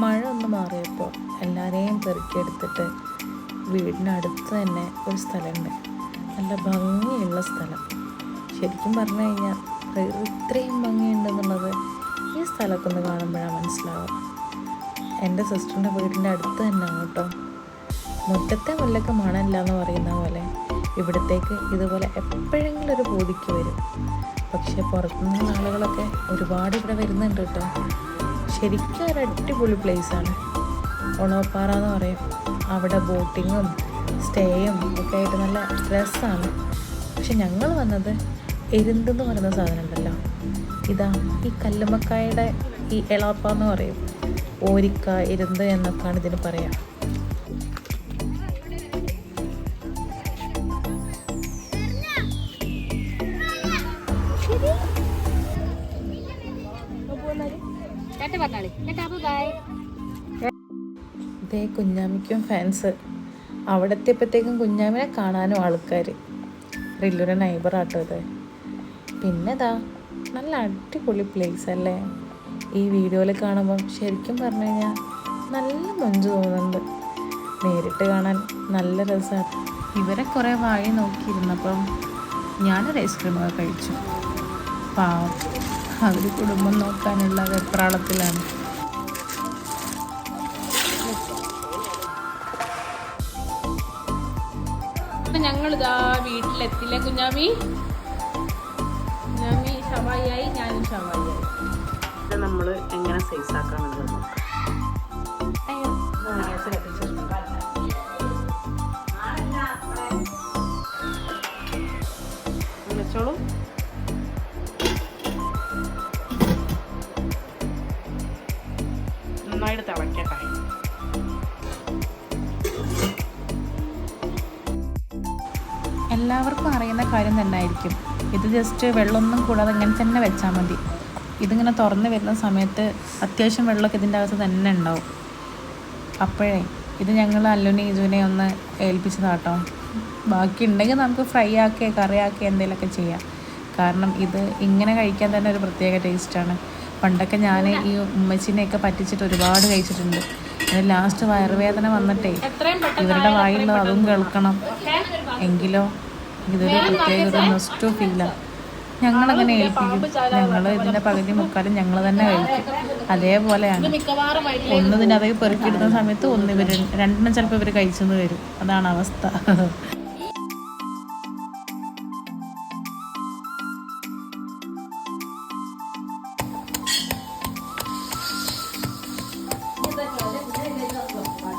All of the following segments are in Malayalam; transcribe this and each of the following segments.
മഴ ഒന്ന് മാറിയപ്പോൾ എല്ലാവരെയും പെറുക്കിയെടുത്തിട്ട് വീടിനടുത്ത് തന്നെ ഒരു സ്ഥലമുണ്ട് നല്ല ഭംഗിയുള്ള സ്ഥലം. ശരിക്കും പറഞ്ഞു കഴിഞ്ഞാൽ ഇത്രയും ഭംഗിയുണ്ടെന്നുള്ളത് ഈ സ്ഥലത്തൊന്ന് കാണുമ്പോഴാണ് മനസ്സിലാവുക എന്റെ സിസ്റ്ററിന്റെ വീടിന്റെ അടുത്ത് തന്നെ കേട്ടോ. മുറ്റത്തെ മുല്ലക്ക് മണമില്ല എന്ന് പറയുന്ന പോലെ ഇവിടത്തേക്ക് ഇതുപോലെ എപ്പോഴെങ്കിലും ഒരു പൂതിക്ക് വരും. പക്ഷേ പുറത്തുനിന്നുള്ള ആളുകളൊക്കെ ഒരുപാട് ഇവിടെ വരുന്നുണ്ട് കേട്ടോ. ശരിക്കും ഒരു അടിപൊളി പ്ലേസാണ് ഒണോപ്പാറ എന്ന് പറയും. അവിടെ ബോട്ടിങ്ങും സ്റ്റേയും ഒക്കെ ആയിട്ട് നല്ല രസമാണ് പക്ഷെ ഞങ്ങൾ വന്നത് എരുന്തെന്ന് പറയുന്ന സാധനം ഉണ്ടല്ലോ ഇതാ ഈ കല്ലുമ്മക്കായുടെ ഈ എളാപ്പ എന്ന് പറയും. ഓരിക്ക എരുന്ത് എന്നൊക്കെയാണ് ഇതിന് പറയാം. ബൈ കുഞ്ഞാമിക്കും ഫാൻസ് അവിടെ എത്തിയപ്പോഴത്തേക്കും കുഞ്ഞാമിനെ കാണാനും ആൾക്കാർ റില്ലുടെ നൈബറാട്ടോ ഇത്. പിന്നെ ഇതാ നല്ല അടിപൊളി പ്ലേസ് അല്ലേ? ഈ വീഡിയോയിൽ കാണുമ്പം ശരിക്കും പറഞ്ഞു കഴിഞ്ഞാൽ നല്ല മൊഞ്ച് തോന്നുന്നുണ്ട്. നേരിട്ട് കാണാൻ നല്ല രസമാണ് ഇവരെ കുറേ വാഴ നോക്കിയിരുന്നപ്പം ഞാനൊരു ഐസ്ക്രീമൊക്കെ കഴിച്ചു. പാവം. അവർ കുടുംബം നോക്കാനുള്ള വെപ്രാളത്തിലാണ്. ഞങ്ങളിതാ വീട്ടിലെത്തില്ലേ കുഞ്ഞാമി കുഞ്ഞാമി ഷവായി ഞാനും ഷവായി ഇത് നമ്മൾ എങ്ങനെ സൈസ് ആക്കാമെന്ന് നോക്കാം. വെച്ചോളൂ. എല്ലാവർക്കും അറിയുന്ന കാര്യം തന്നെ ആയിരിക്കും ഇത് ജസ്റ്റ് വെള്ളമൊന്നും കൂടാതെ ഇങ്ങനെ തന്നെ വെച്ചാൽ മതി. ഇതിങ്ങനെ തുറന്ന് വരുന്ന സമയത്ത് അത്യാവശ്യം വെള്ളമൊക്കെ ഇതിന്റെ അകത്ത് തന്നെ ഉണ്ടാവും. അപ്പോഴേ ഇത് ഞങ്ങൾ അല്ലുനെ ഇജുവിനെ ഒന്ന് ഏൽപ്പിച്ചതാട്ടോ ബാക്കി ഉണ്ടെങ്കിൽ നമുക്ക് ഫ്രൈ ആക്കി കറി ആക്കി എന്തെങ്കിലുമൊക്കെ ചെയ്യാം. കാരണം ഇത് ഇങ്ങനെ കഴിക്കാൻ തന്നെ ഒരു പ്രത്യേക ടേസ്റ്റാണ് പണ്ടൊക്കെ ഞാൻ ഈ ഉമ്മച്ചിനെയൊക്കെ പറ്റിച്ചിട്ട് ഒരുപാട് കഴിച്ചിട്ടുണ്ട്. അത് ലാസ്റ്റ് വയറുവേദന വന്നിട്ടേ ഇവരുടെ വായിലുള്ളത് അതും കേൾക്കണം. എങ്കിലോ ഇതൊരു പ്രത്യേക ഒരു നെസ്റ്റോ ഫീലാണ് ഞങ്ങളങ്ങനെ ഏൽപ്പിക്കും. ഞങ്ങൾ ഇതിന്റെ പകുതി മുക്കാലും ഞങ്ങൾ തന്നെ കഴിക്കും. അതേപോലെയാണ്. ഒന്ന് ഇതിന്റെ അതേ പെറുക്കിടുന്ന സമയത്ത് ഒന്ന് ഇവർ രണ്ടെണ്ണം ചിലപ്പോൾ ഇവർ കഴിച്ചെന്ന് വരും. അതാണ് അവസ്ഥ.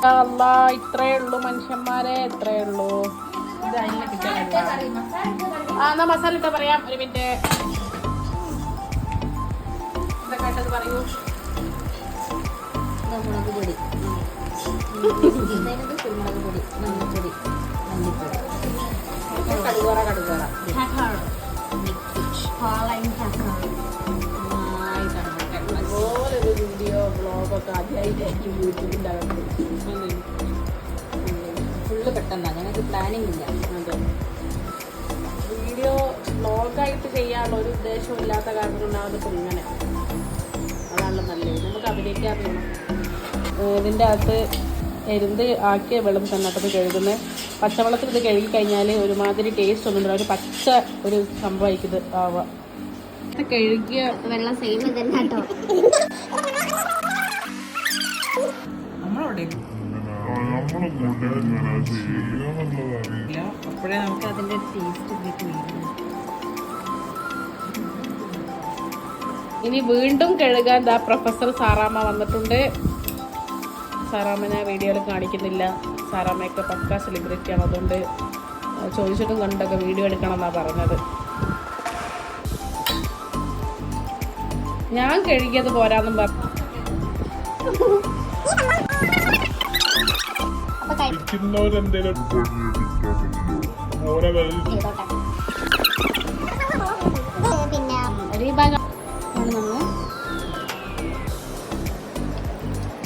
ഇത്രയേ ഇത്രേ ഉള്ളൂ മനുഷ്യന്മാരെ ഇത്രയേ ഉള്ളൂ. ആ എന്നാ മസാല ഇട്ടാ പറയാം. ഒരു മിനിറ്റ്. ഇതൊക്കെ ഇട്ടത് പറയൂ. മുളക് പൊടി. കുരുമുളക് പൊടി. മഞ്ഞൾപ്പൊടി. മല്ലിപ്പൊടി. കടുകോറ കടുകോറ അതുപോലെ ഒരു വീഡിയോ ബ്ലോഗൊക്കെ ആദ്യമായിട്ടായിരിക്കും യൂട്യൂബിന്റെ അകത്ത് ഫുള്ള് പെട്ടെന്നാണ് ഞങ്ങൾക്ക് പ്ലാനിങ് ഇല്ല. അതെ. വീഡിയോ ബ്ലോഗായിട്ട് ചെയ്യാനുള്ള ഒരു ഉദ്ദേശവും ഇല്ലാത്ത കാരണം കൊണ്ടാണ് ഇങ്ങനെ. അതാണല്ലോ നല്ലത്. നമുക്ക് അഭിനയിക്കാൻ വേണം ഇതിന്റെ അകത്ത് എരുന്ത് ആക്കിയ വെള്ളം തന്നെ അത് കഴുകുന്നത് പച്ചവെള്ളത്തിൽ ഇത് കഴുകി കഴിഞ്ഞാൽ ഒരുമാതിരി ടേസ്റ്റ് ഒന്നും ഇല്ല. ഒരു പച്ച ഒരു സംഭവമായിരിക്കും ഇത് ആവുക. ഇത് കഴുകിയ വെള്ളം സെയിം തന്നെ കേട്ടോ നമ്മളവിടെ അപ്പോഴേ നമുക്ക് അതിന്റെ ടേസ്റ്റ് ഇനി വീണ്ടും കഴുകാൻ ദാ പ്രൊഫസർ സാറാമ്മ വന്നിട്ടുണ്ട്. സാറാമ്മ ഞാൻ വീഡിയോയിൽ കാണിക്കുന്നില്ല. സാറാമ്മയൊക്കെ പക്ക സെലിബ്രിറ്റിയാണ് അതുകൊണ്ട് ചോദിച്ചിട്ടും കണ്ടൊക്കെ വീഡിയോ എടുക്കണം പറഞ്ഞത്. ഞാൻ കഴുകിയത് പോരാന്നും പറഞ്ഞു അപ്പൊ കഴി- ഇരിക്കുന്നവരെന്തേലും ഓരോ വില പിന്നെ ഒരു വിഭാഗം നമ്മൾ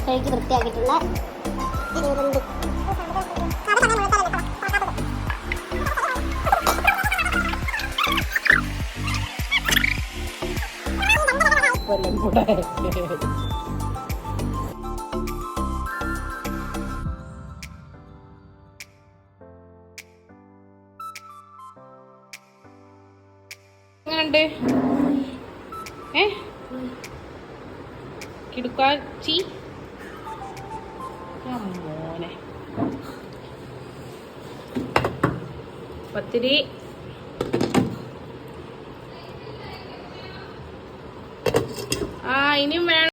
കഴുകി വൃത്തിയാക്കിയിട്ടുള്ള ഇരുമ്പ് എല്ലാം കൂടെ എങ്ങനെയുണ്ട് ഏ? കിടുക്കാച്ചി ആ മോനെ. പത്തിരി. ആ ഇനിയും വേണം.